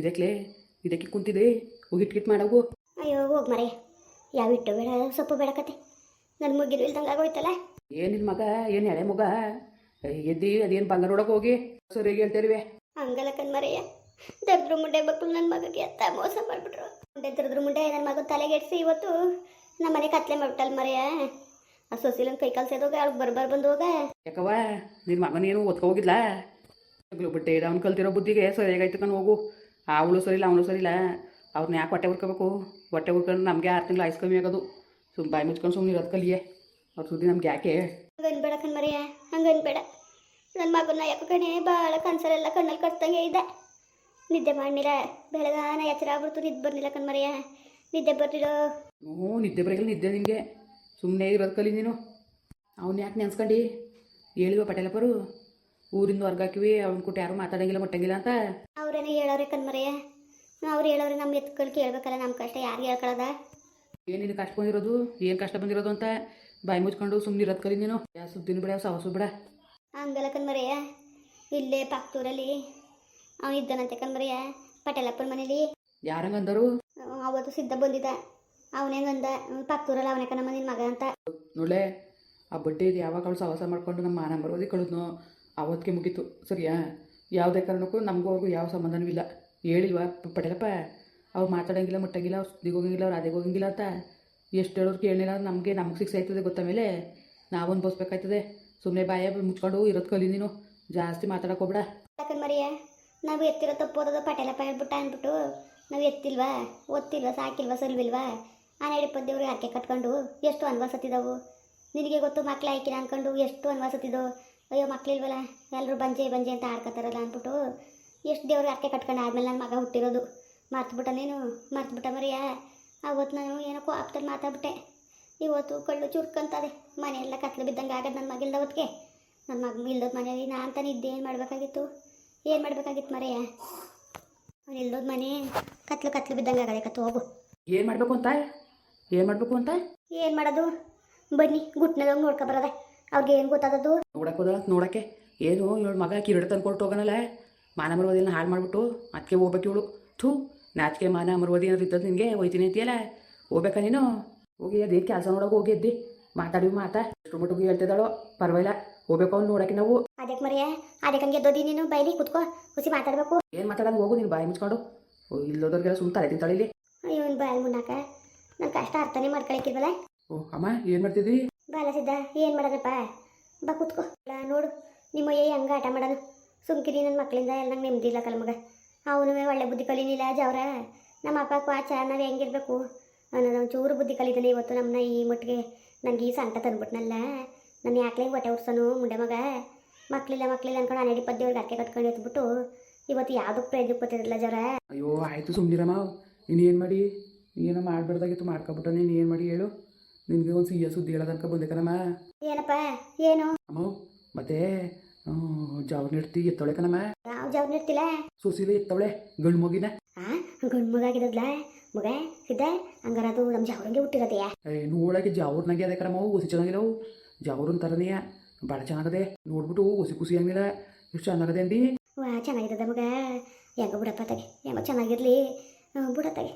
ಇದಕ್ಲೆ ಇದಕ್ಕೆ ಕುಂತಿದೆ ಹೋಗಿ ಇಟ್ಕಿಟ್ ಮಾಡೋಗು. ಅಯ್ಯೋ ಹೋಗಿ ಮರೆ ಯಾವ ಇಟ್ಟು ಬೇಡ ಸೊಪ್ಪು ಬೇಡಕತೆ ನನ್ನ ಮುಗಿದು ಇಲ್ದಂಗೆ ಆಗೋಯ್ತಲ್ಲ? ಏನು ನಿನ್ನ ಮಗ ಏನು ಎಳೆ ಮಗ? ಎದ್ದಿ ಅದೇನು ಬಂಗಾರ ಹೊಡಕ್ ಹೋಗಿ? ಸರಿ ಹೇಳ್ತೇರಿವೆ ಹಂಗಲ್ಲ ಕಣ್ಮರೆಯ ದರ್ದ್ರ ಮುಂಡೆ ಮಕ್ಕಳು ನನ್ನ ಮಗಗೆ ಎತ್ತ ಮೋಸ ಮಾಡಿಬಿಟ್ರು. ಮುಂಡೆ ದರ್ದ್ರ ಮುಂಡೆ ನನ್ನ ಮಗನ ತಲೆಗೆಡ್ಸಿ ಇವತ್ತು ನಮ್ಮ ಮನೆ ಕತ್ಲೆ ಮಾಡ್ಬಿಟ್ಟಲ್ ಮರೆಯ ಆ ಸೊಸಿಲನ್ ಕೈ ಕಾಲು ಸೇದೋಗ ಅವ್ಳು ಬರ್ಬಾರ್ ಬಂದು ಹೋಗ ಯಾಕವ್ವ ನಿನ್ನ ಮಗನೇನು ಓದ್ಕೊ ಹೋಗಿದ್ಲ ಬಿಟ್ಟೆ ಅವ್ನು ಕಲ್ತಿರೋ ಬುದ್ಧಿಗೆ ಸರಿಯಾಗೈತೆ ಕಣ್ ಹೋಗು. ಅವಳು ಸರಿ ಇಲ್ಲ ಅವನು ಸರಿ ಇಲ್ಲ ಅವ್ರನ್ನ ಯಾಕೆ ಹೊಟ್ಟೆ ಹುರ್ಕೋಬೇಕು? ಹೊಟ್ಟೆ ಹುರ್ಕೊಂಡು ನಮಗೆ ಆರು ತಿಂಗಳು ಐಸ್ ಕಮ್ಮಿ ಆಗೋದು. ಸುಮ್ಮ ಬಾಯಿ ಮುಚ್ಕೊಂಡು ಸುಮ್ಮನೆ ಇರೋದು ಕಲಿಯೇ. ಅವ್ರ ಸುದ್ದಿ ನಮ್ಗೆ ಯಾಕೆ? ಹಂಗೆ ಅನ್ಬೇಡ ಕಣ್ಮರೆಯ ಹಂಗೆ ಅನ್ಬೇಡ ನನ್ನ ಮಗನ ಯಾಕೋ ಕಣೆ ಭಾಳ ಕನ್ಸಲೆಲ್ಲ ಕಣ್ಣಲ್ಲಿ ಕಟ್ತಂಗೆ ಇದೆ. ನಿದ್ದೆ ಮಾಡಿಲ್ಲ ಬೆಳಗಾನ ಎಚ್ಚರ ಆಗ್ಬಿಡ್ತು ನಿದ್ದೆ ಬರ್ಲಿಲ್ಲ ಕಣ್ಮರಿಯ ನಿದ್ದೆ ಬರ್ತಿರೋ ಹ್ಞೂ ನಿದ್ದೆ ಬರಗಿಲ್ಲ ನಿದ್ದೆ ನಿನಗೆ. ಸುಮ್ಮನೆ ಇರೋದು ಕಲಿ ನೀನು. ಅವ್ನು ಯಾಕೆ ನೆನ್ಸ್ಕೊಂಡು? ಹೇಳಿವ ಪಟೇಲಪ್ಪರು? ಊರಿಂದ ಹೊರ್ಗಾಕಿವಿ ಅವ್ನ ಕೊಟ್ಟು ಯಾರು ಮಾತಾಡಂಗಿಲ್ಲ ಮುಟ್ಟಂಗಿಲ್ಲ ಅಂತ. ಅವ್ರೇನೇ ಹೇಳೋರೆ ಕಣ್ಮರೆಯ? ಅವ್ರು ಹೇಳೋರೆ ನಮ್ಮ ಎತ್ಕೊಳ್ಳಿ ಕೇಳ್ಬೇಕಲ್ಲ ನಮ್ಮ ಕಷ್ಟ ಯಾರು ಹೇಳ್ಕೊಳ್ಳೋದ ಏನಿದು ಕಷ್ಟ ಬಂದಿರೋದು? ಏನು ಕಷ್ಟ ಬಂದಿರೋದು ಅಂತ ಬಾಯಿ ಮುಚ್ಕೊಂಡು ಸುಮ್ಮನೆ ಇರೋದು ಕಲಿ ನೀನು. ಯಾವ ಸುದ್ದಿನ ಬಿಡ ಸವಸು ಬಿಡ. ಹಂಗಲ್ಲ ಕಣ್ಮರೆಯ ಇಲ್ಲೇ ಪಕ್ಕೂರಲ್ಲಿ ಅವನು ಇದ್ದಾನಂತೆ ಕಣ್ಮರೆಯ ಪಟೇಲಪ್ಪನ ಮನೇಲಿ. ಯಾರಂಗಂದರು ಅವ ಅವತ್ತು ಸಿದ್ಧ ಬಂದಿದ್ದ. ಅವನೇಗಂದ ಪಕ್ಕದೂರಲ್ಲಿ ಅವನೇ ಕಣಮ್ಮ ನಿನ್ನ ಮಗ ಅಂತ. ನೋಡ್ಲೆ ಆ ಬಡ್ಡಿ ಇದು ಯಾವಾಗ ಅವಳು ಸವಾಸ ಮಾಡ್ಕೊಂಡು ನಮ್ಮ ಮಾನ ಬರೋದಿ ಕಳೆದ್ನೋ ಅವತ್ತಿಗೆ ಮುಗೀತು. ಸರಿಯಾ? ಯಾವುದೇ ಕಾರಣಕ್ಕೂ ನಮಗೂ ಅವ್ರಿಗೂ ಯಾವ ಸಂಬಂಧನೂ ಇಲ್ಲ. ಹೇಳಿಲ್ವಾ? ಪಟೇಲಪ್ಪ, ಅವ್ರು ಮಾತಾಡೋಂಗಿಲ್ಲ, ಮುಟ್ಟಂಗಿಲ್ಲ, ಅವ್ರು ಸುದ್ದಿಗೆ ಹೋಗಂಗಿಲ್ಲ, ಅವ್ರು ಅದೇ ಹೋಗಂಗಿಲ್ಲ ಅಂತ. ಎಷ್ಟು ಹೇಳೋರು ಕೇಳಿಲ್ಲ ನಮಗೆ ನಮಗೆ ಸಿಕ್ಸ್ ಆಯ್ತದೆ ಗೊತ್ತ ಮೇಲೆ. ನಾವು ಅನುಭವಿಸ್ಬೇಕಾಯ್ತದೆ ಸುಮ್ಮನೆ ಬಾಯ ಮುಚ್ಕೊಂಡು ಇರೋದು ಕಲಿ ನೀನು. ಜಾಸ್ತಿ ಮಾತಾಡಕ್ಕೆ ಹೋಗ್ಬೇಡ. ಮರಿಯ? ನಾವು ಎತ್ತಿರೋ ತಪ್ಪೋದದು ಪಟೇಲಪ್ಪ ಹೇಳ್ಬಿಟ್ಟ ಅಂದ್ಬಿಟ್ಟು ನಾವು ಎತ್ತಿಲ್ವಾ? ಒತ್ತಿಲ್ವಾ ಸಾಕಿಲ್ವಾ? ಸಲ್ವಿಲ್ವಾ? ಆ ನಡಿ ಪದ್ಯವ್ರಿಗೆ ಆಕೆ ಕಟ್ಕೊಂಡು ಎಷ್ಟು ಅನ್ವಾಸತ್ತಿದ್ದವು ನಿನಗೆ ಗೊತ್ತು ಮಕ್ಳು ಆಯ್ಕಿಲ್ಲ ಅಂದ್ಕೊಂಡು ಎಷ್ಟು ಅನ್ವಸತ್ತಿದ್ದವು ಅಯ್ಯೋ ಮಕ್ಳಿಲ್ವಲ್ಲ? ಎಲ್ಲರೂ ಬಂಜೆ ಬಂಜೆ ಅಂತ ಆಡ್ಕೊತಾರಲ್ಲ ಅಂದ್ಬಿಟ್ಟು ಎಷ್ಟು ದೇವ್ರಿಗೆ ಅರ್ಕೆ ಕಟ್ಕೊಂಡು ಆದ್ಮೇಲೆ ನನ್ನ ಮಗ ಹುಟ್ಟಿರೋದು. ಮರ್ತುಬಿಟ್ಟ ನೀನು? ಮರ್ತುಬಿಟ್ಟ ಮರಿಯ? ಆವತ್ತು ನಾನು ಏನೋ ಕೋಪದಲ್ಲಿ ಮಾತಾಡ್ಬಿಟ್ಟೆ. ಇವತ್ತು ಕಳ್ಳು ಚುರ್ಕಂತದೆ. ಮನೆಯೆಲ್ಲ ಕತ್ಲು ಬಿದ್ದಂಗೆ ಆಗದು ನನ್ನ ಮಗಿಲ್ದ ಹೊತ್ತಿಗೆ ನನ್ನ ಮಗ ಇಲ್ದೋದು ಮನೆಯಲ್ಲಿ ನಾನು ತಾನೇ ಇದ್ದೆ ಏನು ಮಾಡಬೇಕಾಗಿತ್ತು? ಏನು ಮಾಡಬೇಕಾಗಿತ್ತು ಮರೆಯ? ಅವ್ನು ಇಲ್ದೋದ್ ಮನೆ ಕತ್ಲು ಕತ್ಲು ಬಿದ್ದಂಗೆ ಆಗದೆ ಕತ್ತು ಹೋಗು. ಏನು ಮಾಡಬೇಕು ಅಂತ ಏನು ಮಾಡಬೇಕು ಅಂತ ಏನು ಮಾಡೋದು? ಬನ್ನಿ ಗುಟ್ನದಾಗ ನೋಡ್ಕೊ ಬರೋದೆ. ಅವ್ರಿಗೆ ಏನು ಗೊತ್ತಾದದ್ದು? ನೋಡಕ್ಕೆ ಹೋದ ನೋಡಕ್ಕೆ. ಏನು ಇವಳು ಮಗ ಕಿರೀಟ ತಂದು ಕೊಟ್ಟು ಹೋಗೋಣಲ್ಲ ಮಾನ ಮರವದಿನ ಹಾಳು ಮಾಡಿಬಿಟ್ಟು ಅದಕ್ಕೆ ಹೋಗ್ಬೇಕು ಇವಳು. ಥೂ ನಾಚಿಕೆ ಮಾನ ಮರವದಿ ಏನಾದ್ರು ಇದ್ದದ್ದು ನಿನಗೆ ಹೋಯ್ತೀನಿ ಅಂತೀಯಲ್ಲ? ಹೋಗ್ಬೇಕಾ ನೀನು? ಹೋಗಿ ಅದೇ ಕೆಲಸ ನೋಡೋಕೆ ಹೋಗಿ ಎದ್ದಿ. ಮಾತಾಡಿ ಮಾತಾ. ಎಷ್ಟು ಮಟ್ಟಿಗೆ ಹೇಳ್ತಿದ್ದಾಳೋ. ಪರವಾಗಿಲ್ಲ ಹೋಗ್ಬೇಕು ಅವ್ನು ನೋಡಕ್ಕೆ ನಾವು. ಅದಕ್ಕೆ ಮರೆಯ ಅದಕ್ಕೆ ಹಂಗೆ ಎದ್ದೋದಿ ನೀನು ಬೈಲಿ ಕುತ್ಕೋ ಹುಸಿ ಮಾತಾಡಬೇಕು. ಏನು ಮಾತಾಡೋದು ಹೋಗು ನೀನು ಬಾಯಿ ಮುಚ್ಕೊಂಡು. ಓ ಇಲ್ಲೋದವ್ರಿಗೆಲ್ಲ ಸುಮ್ಮ ತಲೆ ತಿಂತಾಳೆ ಇಲ್ಲಿ. ಅಯ್ಯೋ ಇವ್ನು ಬಾಯ್ ಮುನ್ನಾಕ. ನನ್ನ ಕಷ್ಟ ಅರ್ಥನೇ ಮಾಡ್ಕೊಳಕ್ಕಿಲ್ವಲ್ಲ ಓ ಅಮ್ಮ ಏನು ಮಾಡ್ತಿದ್ದಿ? ಬಾಲ ಸಿದ್ಧ ಏನು ಮಾಡೋದಪ್ಪ ಬಾ ಕುತ್ಕೋಲ್ಲ ನೋಡು. ನಿಮ್ಮ ಏ ಹಂಗೆ ಆಟ ಮಾಡೋನು ಸುಮ್ಕಿರಿ ನನ್ನ ಮಕ್ಕಳಿಂದ ಎಲ್ಲ ನಂಗೆ ನೆಮ್ಮದಿ ಇಲ್ಲ ಕಲ್ಮಗ ಮಗ. ಅವನು ಒಳ್ಳೆ ಬುದ್ಧಿ ಕಲೀನಿಲ್ಲ ಜವರ ನಮ್ಮ ಅಪ್ಪ ಕ್ವಾಚ ನಾವು ಹೆಂಗಿರ್ಬೇಕು? ಅನ್ನೋದು ಚೂರು ಬುದ್ಧಿ ಕಲಿತಾನೆ ಇವತ್ತು ನಮ್ಮನ್ನ ಈ ಮಟ್ಟಿಗೆ. ನನಗೆ ಈ ಸಂಟ ತಂದ್ಬಿಟ್ನಲ್ಲ. ನಾನು ಯಾಕಲೇ ಹೊಟ್ಟೆ ಉರ್ಸೋನು ಮುಂಡೆ ಮಗ? ಮಕ್ಕಳಿಲ್ಲ ಮಕ್ಕಳಿಲ್ಲ ಅನ್ಕೊಂಡು ಹನ್ನೆರಡು ಇಪ್ಪತ್ತೇಳು ಅಕ್ಕೆ ಕಟ್ಕೊಂಡು ಎತ್ಬಿಟ್ಟು ಇವತ್ತು ಯಾವುದಕ್ಕೆ ಪ್ರಯೋಜನ ಬರ್ತಿರಲಿಲ್ಲ ಜವರ ಅಯ್ಯೋ, ಆಯಿತು ಸುಮ್ಮನಿರಮ್ಮ ನೀನು ಏನು ಮಾಡಿ? ಏನೋ ಮಾಡಬಾರ್ದಾಗಿತ್ತು, ಮಾಡ್ಕೊಬಿಟ್ಟು. ನೀನು ಏನು ಮಾಡಿ ಹೇಳು. ನಿನಗೆ ಒಂದು ಸಿಹಿಯ ಸುದ್ದಿ ಹೇಳೋದನ್ಕ ಬಂದೆ ಕಣಮ್ಮ. ಏನಪ್ಪ? ಏನು? ಅಮ್ಮ ಮತ್ತೆ ಜಾವ್ ನೆಡ್ತಿ ಎತ್ತವಳೆ ಕಣಮ್ಮ. ಯಾವ ಜಾಬ್ ನಿರ್ತಿಲ್ಲ ಸೊಸಿಲೆ ಎತ್ತವಳೆ ಗಂಡು ಮಗಿನ. ಆ ಗಂಡು ಮಗ ಆಗಿದ್ದಲ್ಲ ಮಗ ಸಿದ್ಧ ಹಂಗಾರ ಅದು ನಮ್ಮ ಜಾವ್ರಂಗೆ ಹುಟ್ಟಿರೋದೆಯಾ? ಏ ನೋಡಕ್ಕೆ ಜಾವ್ರನಾಗೆ ಅದೇ ಕಣಮ್ಮ ಹುಸಿ ಚೆನ್ನಾಗಿಲ್ಲವು ಜಾವ್ರನ್ ತರನೆಯ ಭಾಳ ಚೆನ್ನಾಗದೆ. ನೋಡ್ಬಿಟ್ಟು ಹುಸಿ ಖುಷಿ ಹಂಗಿಲ್ಲ. ಎಷ್ಟು ಚೆನ್ನಾಗದೆ ಅಂದಿ? ವಾ ಚೆನ್ನಾಗಿರ್ತದೆ ಮಗ. ಹೆಂಗ ಬಿಡಪ್ಪ ತಗೆ? ಹೆಂಗ ಚೆನ್ನಾಗಿರ್ಲಿ? ಬಿಡತ್ತಾಗೆ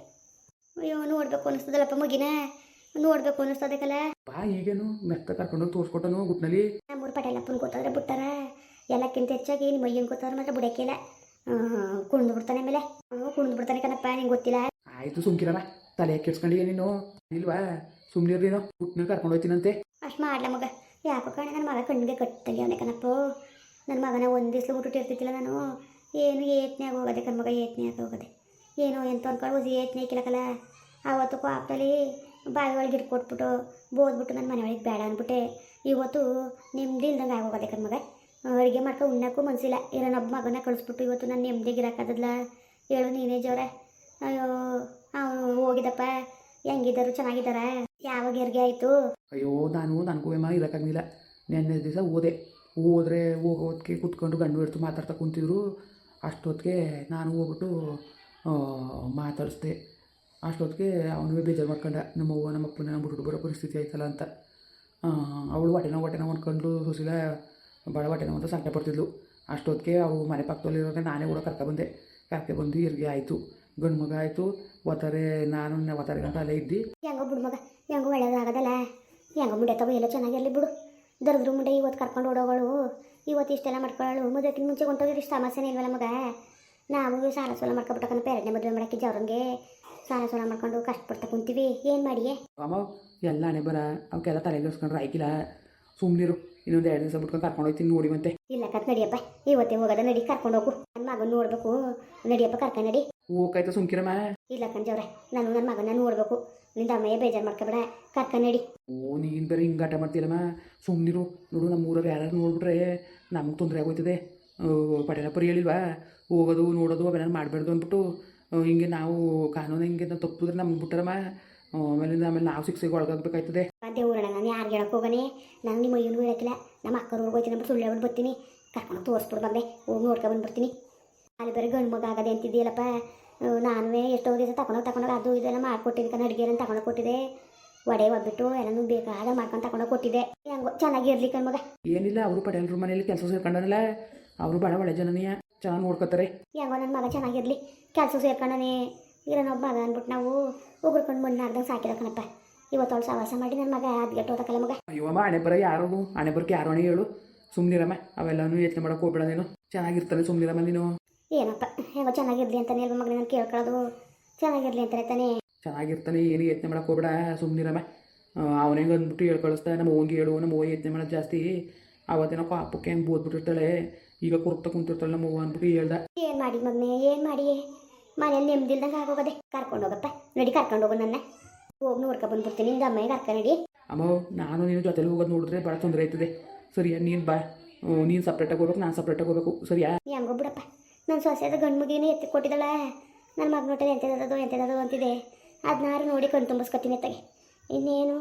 ಅಯ್ಯೋ ನೋಡ್ಬೇಕು ಅನಿಸ್ತದಲ್ಲಪ್ಪ ಮಗಿನ. ನೋಡ್ಬೇಕು ಅನಿಸ್ತದಕ್ಕಲ್ಲ ಬಾ ಈಗೇನು ಮೆತ್ತ ಕರ್ಕೊಂಡೋಗಿ ತೋರ್ಸ್ಕೊಟ್ಟನು ಗುಟ್ನಲ್ಲಿ. ನಮ್ಮೂರು ಪಟೇಲಪ್ಪನ ಗೊತ್ತಾದ್ರೆ ಬಿಟ್ಟಾರ ಎಲ್ಲಕ್ಕಿಂತ ಹೆಚ್ಚಾಗಿ ನಿಮ್ಮ ಮಯ್ಯನ ಕೂತಾರ ಮಾತ್ರ ಬಿಡಕ್ಕಿಲ್ಲ. ಕುಣ್ದು ಬಿಡ್ತಾನೆ ಮೇಲೆ ಕುಣ್ದು ಬಿಡ್ತಾನೆ ಕನಪ್ಪ ನಿಂಗೆ ಗೊತ್ತಿಲ್ಲ. ಆಯ್ತು ಸುಮ್ಕಿರಮ್ಮ ತಲೆ ಕೆಡ್ಸ್ಕೊಂಡಿಗೆ ನೀನು? ಇಲ್ವಾ? ಸುಮ್ಮನೆ ನೀನು ಗುಟ್ನಲ್ಲಿ ಕರ್ಕೊಂಡು ಹೋಗ್ತೀನಂತೆ ಅಷ್ಟು ಮಾಡ್ಲ ಮಗ. ಯಾಕೋ ಕಣ ನನ್ನ ಮಗ ಕಣ್ಣಿಗೆ ಕಟ್ಟಲಿ ಅವನೇ ಕನಪ್ಪ ನನ್ನ ಮಗನ ಒಂದು ದಿವ್ಸ ಊಟ ನಾನು. ಏನು ಏತ್ನೆ ಆಗಿ ಮಗ ಕಣ್ಮಗ ಏತ್ನೆ ಆಗಿ ಹೋಗೋದೆ. ಏನೋ ಎಂತ ಅನ್ಕೊಂಡು ಏತ್ನೇ ಹಾಕಿಲ್ಲಕಲ್ಲ ಆವತ್ತು ಕೋಪದಲ್ಲಿ ಬಾವಿ ಒಳಗೆ ಇಟ್ಕೊಟ್ಬಿಟ್ಟು ಬೋದ್ಬಿಟ್ಟು ನನ್ನ ಮನೆ ಒಳಗೆ ಬೇಡ ಅಂದ್ಬಿಟ್ಟೆ. ಇವತ್ತು ನೆಮ್ಮದಿ ಇಲ್ದಂಗೆ ಆಗೋಗದೆ ಕಣ್ಮಗ ಅಡುಗೆ ಮಾಡ್ಕೊ ಉಣ್ಣಕ್ಕೂ ಮನಸ್ಸಿಲ್ಲ ಇರೋನೊಬ್ಬ ಮಗನ ಕಳಿಸ್ಬಿಟ್ಟು ಇವತ್ತು ನಾನು ನೆಮ್ಮದಿಗೆ ಇರೋಕ್ಕಾಗದಲ್ಲ. ಹೇಳು ನೀನೇ ಜೋರ. ಅಯ್ಯೋ, ಅವನು ಹೋಗಿದ್ದಪ್ಪ ಹೆಂಗಿದ್ದಾರು ಚೆನ್ನಾಗಿದ್ದಾರ ಯಾವಾಗ ಹೆರಿಗೆ ಆಯಿತು? ಅಯ್ಯೋ, ನಾನು ನನಗೂ ಏಮ ಇರೋಕ್ಕಾಗಲಿಲ್ಲ. ನೆನ್ನೆ ದಿವಸ ಓದೆ ಹೋದ್ರೆ ಹೋಗೋದಕ್ಕೆ ಕುತ್ಕೊಂಡು ಗಂಡು ಹಿಡ್ತು ಮಾತಾಡ್ತಾ ಕುಂತಿದ್ರು. ಅಷ್ಟೊತ್ತಿಗೆ ನಾನು ಹೋಗ್ಬಿಟ್ಟು ಮಾತಾಡಿಸ್ದೆ. ಅಷ್ಟೊತ್ತಿಗೆ ಅವನು ಬೇಜಾರು ಮಾಡ್ಕೊಂಡ, ನಮ್ಮ ಅವ್ವ, ನಮ್ಮ ಅಪ್ಪನ ಬಿಟ್ಬಿಟ್ಟು ಬರೋ ಪರಿಸ್ಥಿತಿ ಆಯ್ತಲ್ಲ ಅಂತ. ಅವಳು ಹೊಟ್ಟೆ ನೋವು ಹೊಟ್ಟೆ ನೋವು ಭಾಳ ಹೊಟ್ಟೆ ಅಂತ ಸಂಕಟ ಪಡ್ತಿದ್ಲು. ಅಷ್ಟೊತ್ತಿಗೆ ಅವು ಮನೆ ಪಕ್ಕದಲ್ಲಿರೋ ನಾನೇ ಕೂಡ ಕರ್ಕೊಬಂದೆ ಕರ್ಕೆ ಬಂದು ಇರ್ಗೆ ಆಯಿತು. ಗಂಡು ಮಗ ಆಯಿತು. ಒತ್ತಾರೆ, ನಾನು ಒತ್ತಾರೆ ಗಂಟ ಅಲ್ಲೇ ಇದ್ದು. ಹೆಂಗೋ ಬಿಡು ಮಗ, ಹೆಂಗೋ ಒಳ್ಳೇದಾಗದಲ್ಲ. ಹೆಂಗೋ ಮುಂಡೆ ತಗೋ, ಎಲ್ಲ ಚೆನ್ನಾಗಿರಲಿ ಬಿಡು. ದರ್ದ್ರು ಮುಂಡೆ ಇವತ್ತು ಕರ್ಕೊಂಡು ಓಡೋಗಳು ಇವತ್ತು ಇಷ್ಟೆಲ್ಲ ಮಾಡ್ಕೊಳ್ಳೋಳು ಮದುವೆಕ್ಕಿಂತ ಮುಂಚೆ ಹೊಂಟೋಗಿರೋ ಇಷ್ಟು ಸಮಸ್ಯೆನೇ ಇಲ್ವಲ್ಲ ಮಗ? ನಾವು ಸಾಲ ಸೋಲ ಮಾಡ್ಕೊಬಿಟ್ಟಕ್ಕನ ಪೇರೆಂಟ್ನೇ ಮದುವೆ ಮಾಡೋಕ್ಕೆ ಜವ್ರಂಗೆ ಸಾಲ ಸೋಲ ಮಾಡ್ಕೊಂಡು ಕಷ್ಟಪಡ್ತಾ ಕುಂತೀವಿ. ಏನು ಮಾಡಿಯೇ? ಅಮ್ಮ ಎಲ್ಲ ಹಣೆ ಬರ ಅವಕ್ಕೆಲ್ಲ ತಲೆಗೆಡ್ಸ್ಕೊಂಡ್ರೆ ಆಯ್ತಿಲ್ಲ ಸುಮ್ಮನಿರು ಇನ್ನೊಂದು ಎರಡು ದಿವಸ ಬಿಟ್ಕೊಂಡು ಕರ್ಕೊಂಡು ಹೋಗ್ತೀನಿ ನೋಡಿ ಮತ್ತೆ. ಇಲ್ಲ ಕತ್ ನಡಿಯಪ್ಪ. ಇವತ್ತೇ ಹೋಗೋದ ನಡಿ ಕರ್ಕೊಂಡು ಹೋಗು. ನನ್ನ ಮಗನ ನೋಡ್ಬೇಕು. ನಡಿಯಪ್ಪ ಕರ್ಕೊಂಡು ನಡಿ. ಹೋಗಾಯ್ತಾ ಸುಮ್ಕಿರಮ್ಮ? ಇಲ್ಲ ಕಣ್ಜವ್ರೆ ನಾನು ನನ್ನ ಮಗನ ನೋಡ್ಬೇಕು. ನಿಂದ ಅಮ್ಮಯ್ಯ ಬೇಜಾರು ಮಾಡ್ಕೊಬೇಡ. ಕರ್ಕೊಂಡು ನಡಿ. ಓ ನೀನು ಬೇರೆ ಆಟ ಮಾಡ್ತೀರಮ್ಮ ಸುಮ್ಮನಿರು ನೋಡು ನಮ್ಮ ಊರಲ್ಲಿ ಯಾರು ನೋಡ್ಬಿಟ್ರೆ ನಮ್ಗೆ ತೊಂದರೆ ಆಗೋಯ್ತದೆ. ಓ ಪರಿ ಹೇಳಿಲ್ವಾ? ಹೋಗೋದು ನೋಡೋದು ಅವೆಲ್ಲ ಮಾಡಬಾರ್ದು ಅಂದ್ಬಿಟ್ಟು ಹಿಂಗೆ ನಾವು ಕಾನೂನು ಹಿಂಗೆ ತಪ್ಪಿದ್ರೆ ನಮ್ಗೆ ಬಿಟ್ಟರಮ್ಮ ಆಮೇಲೆ ಆಮೇಲೆ ನಾವು ಶಿಕ್ಷೆಗೆ ಒಳಗಾಗಬೇಕಾಯ್ತದೆ. ದೇವ್ರಣ್ಣ ನಾನು ಯಾರಿಗೆ ಹೇಳಕ್ಕೆ ಹೋಗನೆ? ನಾನು ನಿಮ್ಮ ಅಯ್ಯನಿಗೂ ಹೇಳಕ್ಕಿಲ್ಲ. ನಮ್ಮ ಅಕ್ಕರು ಹೋಗ್ತೀನಿ ನಮ್ಮ ಸುಳ್ಳು ಹೇಳ್ಬಿಟ್ಟು ಬರ್ತೀನಿ. ಕರ್ಕೊಂಡು ತೋರಿಸ್ಬಿಡು ಬಂದೆ ಹೋಗಿ ನೋಡ್ಕೊಂಡು ಬಂದ್ಬಿಡ್ತೀನಿ. ಅಲ್ಲಿ ಬೇರೆ ಗಂಡು ಮಗ ಆಗದೆ ಅಂತಿದ್ದೀಯಲ್ಲಪ್ಪ ನಾನು ಎಷ್ಟೋ ದಿವಸ ತಗೊಂಡೋಗಿ ತಗೊಂಡೋಗಿ ಅದು ಇದೆಲ್ಲ ಮಾಡ್ಕೊಟ್ಟಿದ್ದೆ ಕಣ ಅಡುಗೆ ತಗೊಂಡೋಗಿ ಕೊಟ್ಟಿದ್ದೆ ಒಡೆ ಒಬ್ಬಿಟ್ಟು ಎಲ್ಲನೂ ಬೇಕಾದ ಮಾಡ್ಕೊಂಡು ತಗೊಂಡೋಗಿ ಕೊಟ್ಟಿದ್ದೆ ಹೆಂಗೋ ಚೆನ್ನಾಗಿರ್ಲಿ ಕಣ್ ಮಗ. ಏನಿಲ್ಲ ಅವರು ಪಟೇಲ್ರ ಮನೇಲಿ ಕೆಲಸ ಸೇರ್ಕೊಂಡನಲ್ಲ ಅವರು ಭಾಳ ಒಳ್ಳೆ ಜನನೀಯ. ಚೆನ್ನಾಗಿ ನೋಡ್ಕೊತಾರೆ. ಹೆಂಗೋ ನನ್ನ ಮಗ ಚೆನ್ನಾಗಿರ್ಲಿ. ಕೆಲಸ ಸೇರ್ಕೊಂಡೇ ಇರೋ ಒಬ್ಬ ಮಗ ಅಂದ್ಬಿಟ್ಟು ನಾವು ಉಗುರ್ಕೊಂಡು ಮಣ್ಣು ಸಾಕಿದ ಕಣಪ್ಪ. ಇವತ್ತು ಅವಳು ಸವಾಸ ಮಾಡಿ ನನ್ನ ಮಗ ಹೋದಕ್ಕಲ್ಲ ಮಗ. ಅಯ್ಯೋಮ್ಮ ಹಣೆ ಬರ ಯಾರು ಹಣೆ ಬರಕ್ಕೆ ಯಾರು ಹಣೆ ಹೇಳು? ಸುಮ್ಮನಿರಮ್ಮ ಅವೆಲ್ಲನೂ ಯೋಚನೆ ಮಾಡೋಕೆ ಹೋಗ್ಬೇಡ ನೀನು. ಚೆನ್ನಾಗಿರ್ತಾನೆ ಸುಮ್ಮನಿರಮ್ಮ ನೀನು. ಏನಪ್ಪ ಹೆಂಗೋ ಚೆನ್ನಾಗಿರ್ಲಿ ಅಂತ ಅಲ್ವ ಮಗನ ನಾನು ಕೇಳ್ಕೊಳ್ಳೋದು. ಚೆನ್ನಾಗಿರ್ಲಿ ಅಂತ ತಾನೇ. ಚೆನ್ನಾಗಿರ್ತಾನೆ ಏನು ಯೋಚನೆ ಮಾಡಕ್ಕೆ ಹೋಗ್ಬೇಡ ಸುಮ್ಮನಿರಮ್ಮ ಅವನೇ ಅಂದ್ಬಿಟ್ಟು ಹೇಳ್ ಕಳಿಸ್ತಾ ನಮ್ಮ ಹೋಗಿ ಹೇಳು ನಮ್ಮ ಓ ಯೋಚನೆ ಮಾಡೋದು ಜಾಸ್ತಿ. ಅವತ್ತೇನೋ ಪಾಪಕ್ಕೆ ಹೆಂಗೆ ಬೋದ್ಬಿಟ್ಟಿರ್ತಾಳೆ. ಈಗ ಕುರ್ತ ಕುಂತಿರ್ತಾಳೆ ನಮ್ಮ ಅವ್ವ ಅಂದ್ಬಿಟ್ಟು ಹೇಳ್ದ. ಏನು ಮಾಡಿ ಮಮ್ಮಿ ಏನ್ ಮಾಡಿ? ಮನೆಯಲ್ಲಿ ನೆಮ್ಮದಿಲ್ದಂಗೆ ಆಗೋಗದೆ ಕರ್ಕೊಂಡು ಹೋಗಪ್ಪ. ನಡಿ ಕರ್ಕೊಂಡು ಹೋಗು ನನ್ನ. ಹೋಗಿ ನೋಡ್ಕೊ ಬಂದ್ಬಿಡ್ತೀನಿ ನಿಂದ ಅಮ್ಮಗೆ ಕರ್ಕ ನಡಿ. ಅಮ್ಮ ನಾನು ನೀನು ಜೊತೆಲಿ ಹೋಗೋದು ನೋಡಿದ್ರೆ ಬಹಳ ತೊಂದರೆ ಆಯ್ತದೆ. ಸರಿಯಾ ನೀನು ಬಾ. ನೀನು ಸಪ್ರೇಟಾಗಿ ಹೋಗ್ಬೇಕು ನಾನು ಸಪ್ರೇಟಾಗಿ ಹೋಗ್ಬೇಕು. ಸರಿಯಾ? ಹೆಂಗೋ ಬಿಡಪ್ಪ ನನ್ನ ಸೊಸೆದ ಗಂಡು ಮುಗಿನೇ ಎತ್ತಿ ಕೊಟ್ಟಿದ್ದಾಳ. ನನ್ನ ಮಗ ನೋಟಲ್ಲಿ ಎಂಥದದು ಎಂಥದದು ಅಂತಿದೆ. ಅದನ್ನಾರು ನೋಡಿ ಕಣ್ ತುಂಬಿಸ್ಕೊತೀನಿ ಎತ್ತಗೆ. ಇನ್ನೇನು?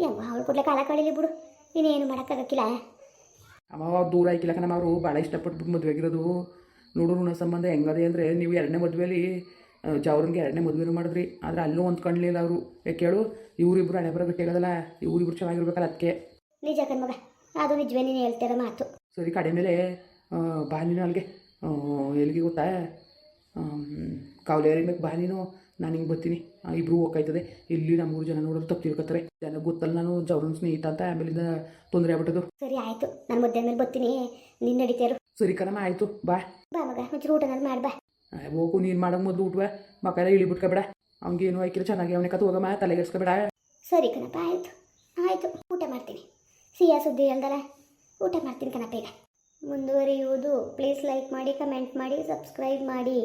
ಹೆಂಗೋ ಅವಳು ಕೂಡಲೇ ಕಾಲ ಕಳಿಲಿ ಬಿಡು. ಇನ್ನೇನು ಮಾಡೋಕ್ಕಾಗಕ್ಕಿಲ್ಲ. ಅಮ್ಮ ಅವ್ರು ದೂರ ಆಯ್ಕಿಲ್ಲ ನಮ್ಮ ಅವರು. ಭಾಳ ಇಷ್ಟಪಟ್ಬಿಟ್ಟು ಮದುವೆ ಆಗಿರೋದು. ನೋಡು ಋಣ ಸಂಬಂಧ ಹೆಂಗದೆ ಅಂದರೆ ನೀವು ಎರಡನೇ ಮದುವೆಯಲ್ಲಿ ಜವ್ರಿಗೆ ಎರಡನೇ ಮದುವೆನೂ ಮಾಡಿದ್ರಿ. ಆದರೆ ಅಲ್ಲೂ ಹೊಂದ್ಕೊಳ್ಳಲಿಲ್ಲ ಅವರು. ಯಾಕೆ ಹೇಳು ಇವರಿಬ್ರು ಹಣೆ ಬರೋ ಗಟ್ಟಿಯಾಗದಲ್ಲ ಇವರಿಬ್ರು ಚೆನ್ನಾಗಿರ್ಬೇಕಲ್ಲ ಅದಕ್ಕೆ. ನಿಜ ಮಗ ಅದು ನಿಜವೇ ನೀನು ಹೇಳ್ತಿರೋ ಮಾತು. ಸರಿ ಕಡೆ ಮೇಲೆ ಬಾ ನೀನು ಅಲ್ಲಿಗೆ. ಎಲ್ಲಿಗೆ ಗೊತ್ತಾ? ಕಾವಲೇರಿ ಮೇಲೆ ಬಾ ನೀನು. ನಾನು ಹಿಂಗೆ ಬರ್ತೀನಿ. ಆ, ಇಬ್ರು ಹೋಗ್ತಾಯ್ತದೆ ಇಲ್ಲಿ ನಮ್ಮ ಮೂರು ಜನ ನೋಡೋರು ತಪ್ಪು ತಿಳ್ಕೊತಾರೆ. ಜನ ಗೊತ್ತಲ್ಲ ನಾನು ಜವರನ್ ಸ್ನೇಹಿತ ಅಂತ ಆಮೇಲಿಂದ ತೊಂದರೆ ಆಗ್ಬಿಟ್ಟದು ಸರಿ ಆಯಿತು. ನಾನು ಮುದ್ದೆ ಮೇಲೆ ಬರ್ತೀನಿ. ನೀನು ನಡೀತಾರು. ಸರಿ ಕಣಮ್ಮ ಆಯಿತು. ಬಾ. ಬಾ ಮಗ ಒಂಚೂರು ನಾನು ಮಾಡಿ ಬಾ. ಹೋಗು ನೀನು ಮಾಡೋ ಮೊದಲು ಊಟ ಮಕ್ಕಳ ಇಳಿಬಿಟ್ಕೊಬೇಡ ಅವ್ನಿಗೇನು ಹಾಕಿರೋ ಚೆನ್ನಾಗಿ ಅವನ ಕತ್ತು ಹೋಗಮ್ಮ ತಲೆಗೆಡ್ಸ್ಕೊಬೇಡ ಸರಿ ಕಣಪ್ಪ ಆಯಿತು. ಆಯಿತು ಊಟ ಮಾಡ್ತೀನಿ. ಸಿಹಿಯ ಸುದ್ದಿ ಹೇಳ್ದಲ್ಲ ಊಟ ಮಾಡ್ತೀನಿ ಕಣಪ್ಪ ಈಗ. ಮುಂದುವರಿಯುವುದು. ಪ್ಲೀಸ್ ಲೈಕ್ ಮಾಡಿ ಕಮೆಂಟ್ ಮಾಡಿ ಸಬ್ಸ್ಕ್ರೈಬ್ ಮಾಡಿ.